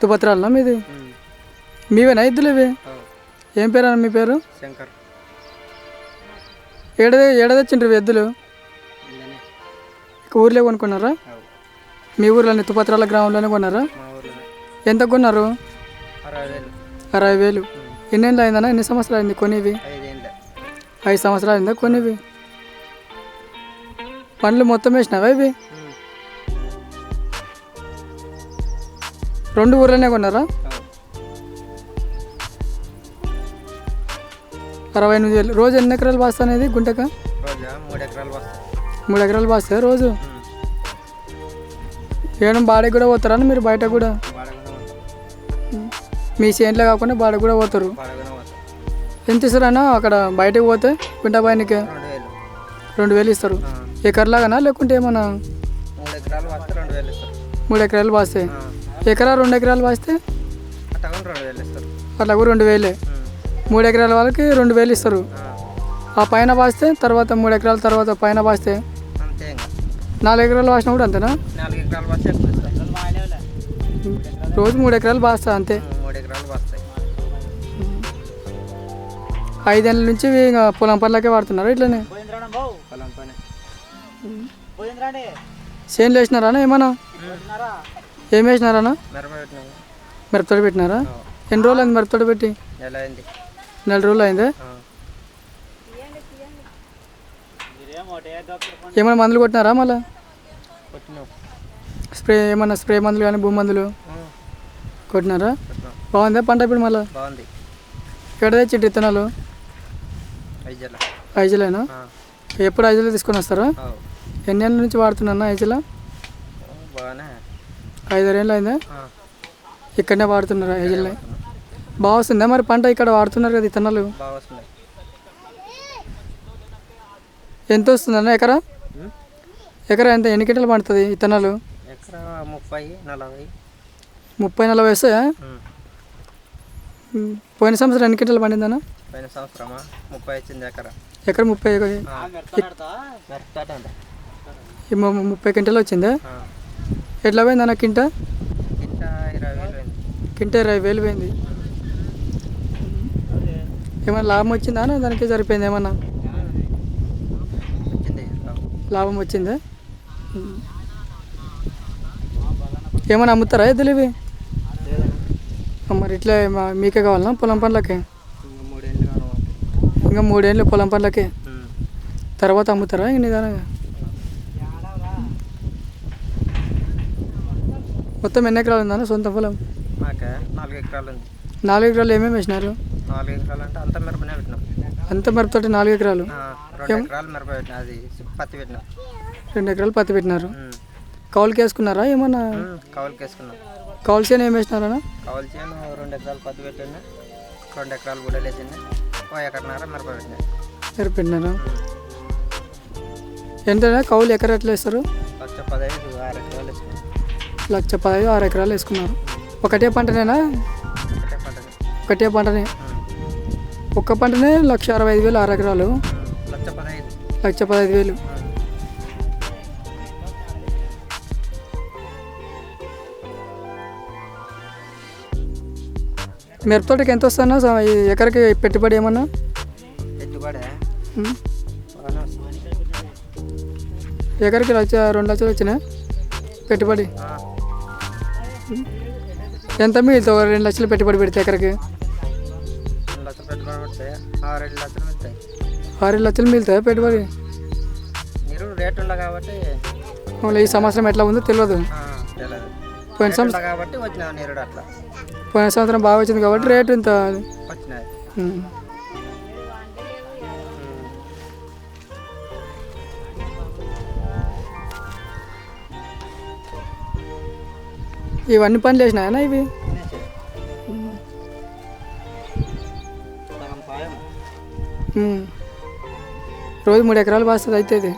తుపత్రాలనా మీది? మీవేనా ఇద్దులు ఇవి ఏం పేరు అన్న మీ పేరు? శంకర్. ఏడదే ఏడదొచ్చిండ్రు ఎద్దులు? ఇక ఊర్లో కొనుక్కున్నారా? మీ ఊర్లోనే తుపత్రాల గ్రామంలోనే కొన్నారా? ఎంత కొన్నారు? అరవై వేలు. ఎన్నేళ్ళు అయిందన్నా? ఎన్ని సంవత్సరాలు అయింది కొనివి? ఐదు సంవత్సరాలు అయిందా కొనివి? పండ్లు మొత్తం వేసినావా ఇవి? రెండు ఊర్లోనే కొన్నారా? అరవై ఎనిమిది వేలు. రోజు ఎన్ని ఎకరాలు బాస్తా అనేది గుంటక? మూడు ఎకరాలు బాస్తా రోజు? ఏడం బాడకి కూడా పోతారా మీరు బయట కూడా? మీ చేనులో కాకుండా బాడకి కూడా పోతారు. ఎంత ఇస్తారన్నా అక్కడ బయటకు పోతే గుంట పైనకి? రెండు వేలు ఇస్తారు. ఎకర్లాగానా లేకుంటే ఏమన్నా? మూడు ఎకరాలు బాస్తాయి. ఎకరా రెండు ఎకరాలు బాస్తే అట్లా కూడా రెండు వేలు ఇస్తారు. అట్లా కూడా రెండు వేలే. ఉమ్. మూడు ఎకరాల వాళ్ళకి రెండు వేలు ఇస్తారు. ఆ. పైన బాస్తే తర్వాత మూడు ఎకరాల తర్వాత పైన ఇంకా. నాలుగు ఎకరాలు వాసినా కూడా అంతేనా? వస్తే రోజు మూడు ఎకరాలు బాస్తా అంతే. ఐదేళ్ళ నుంచి పొలం పనులకే వాడుతున్నారు ఇట్లనే? పొలం పని. చేనులు వేసినారా ఏమన్నా? ఏం వేసినారా మిరప పెట్టినాము మిరపతోటి పెట్టినారా? ఎన్ని రోజులు అయింది మిరపతోటి పెట్టి? నెల రోజులు అయిందే. ఏమైనా మందులు కొట్టినారా మళ్ళీ? స్ప్రే ఏమన్నా స్ప్రే మందులు కానీ భూ మందులు కొట్టినారా? కొట్టినాం. బాగుందా పంట ఇప్పుడు మళ్ళీ? ఎక్కడ తెచ్చిండ్రు విత్తనాలు? ఐజల ఐజలేనా ఎప్పుడు ఐజలో తీసుకొని వస్తారా? ఎన్ని ఏళ్ళ నుంచి వాడుతున్నా ఐజలా? ఐదారేళ్ళు అయిందా ఇక్కడనే వాడుతున్నారా ఐజల్ని? బాగా వస్తుందా మరి పంట ఇక్కడ వాడుతున్నారు కదా వస్తున్నాయి ఎంత వస్తుందన్న ఎకరా? ఎకరా ఎంత? ఎన్ని కింటలు పండుతుంది విత్తనాలు ఎకరా ముప్పై నలభై. ముప్పై నలభై వస్తాయా. పోయిన సంవత్సరం ఎన్ని కింటలు పండిందన్న? పోయిన సంవత్సరమా? ముప్పై వచ్చింది ఎకరా. ఎకర ముప్పై ఆ, మిరపతోట అంట ఈ ము- ముప్పై క్వింటలు వచ్చిందా? ఎట్లా పోయింది అన్న కింట కింట ఇరవై వేలు పోయింది. ఏమైనా లాభం వచ్చిందా అన్న? దానికి సరిపోయింది ఏమన్నా? లాభం. వచ్చిందా. ఏమైనా అమ్ముతారా ఎద్దులు ఇవి మరి ఇట్లా మీకే కావాలనా పొలం పనులకి ఇంకా మూడేళ్ళు పొలం పనులకి తర్వాత అమ్ముతారా ఇంక నిదానంగా? మొత్తం ఎన్ని ఎకరాలు ఉందన్న సొంత పొలం? మాకే నాలుగు ఎకరాలు ఉంది. నాలుగు ఎకరాలు ఏమేమి వేసినారు? నాలుగు ఎకరాలు అంటే అంతా మిరపనే పెట్టినాం. అంత మిరపతోటి నాలుగు ఎకరాలు? రెండు ఎకరాలు మిరప పెట్టినా అది పత్తి పెట్టినాం. రెండు ఎకరాలు పత్తి పెట్టినారు. కౌలుకి వేసుకున్నారా ఏమన్నా? కౌలుకి వేసుకున్నాం. కౌలు చేను ఏం కౌలు చేయను రెండు ఎకరాలు పత్తి పెట్టినా రెండు ఎకరాలు కూడా వేసింది ఓ ఎకరన్నర మిరప పెట్టినా. మిరప పెట్టినారా? ఎంతైనా కౌలు ఎకరా ఎట్లా వేస్తారు పదహైదు ఆరు ఎకరాలు వేసుకున్నాం. లక్ష పదహైదు ఆరు ఎకరాలు వేసుకున్నారు. ఒకటే పంటనేనా? ఒకటే పంటనే. ఒక్క పంటనే లక్ష అరవై ఐదు వేలు ఆరు ఎకరాలు. లక్ష పదహైదు వేలు. మిరపతోటకి ఎంత వస్తుందన్నా ఎకరకి పెట్టుబడి ఏమన్నా? ఎకరకి లక్ష రెండు లక్షలు వచ్చినాయి పెట్టుబడి? ఎంత మిగులుతావు ఒక రెండు లక్షలు పెట్టుబడి పెడితే ఎకరకి? రెండు లక్షలు మిగులుతాయి. పెట్టుబడి? కాబట్టి ఈ సంవత్సరం ఎట్లా ఉందో తెలియదు. పోయిన సంవత్సరం కాబట్టి పోయిన సంవత్సరం బాగా వచ్చింది కాబట్టి రేటు ఇంత ఇవన్నీ పనులు వేసినాయనా ఇవి. రోజు మూడు ఎకరాలు బాస్తుంది అయితే ఇది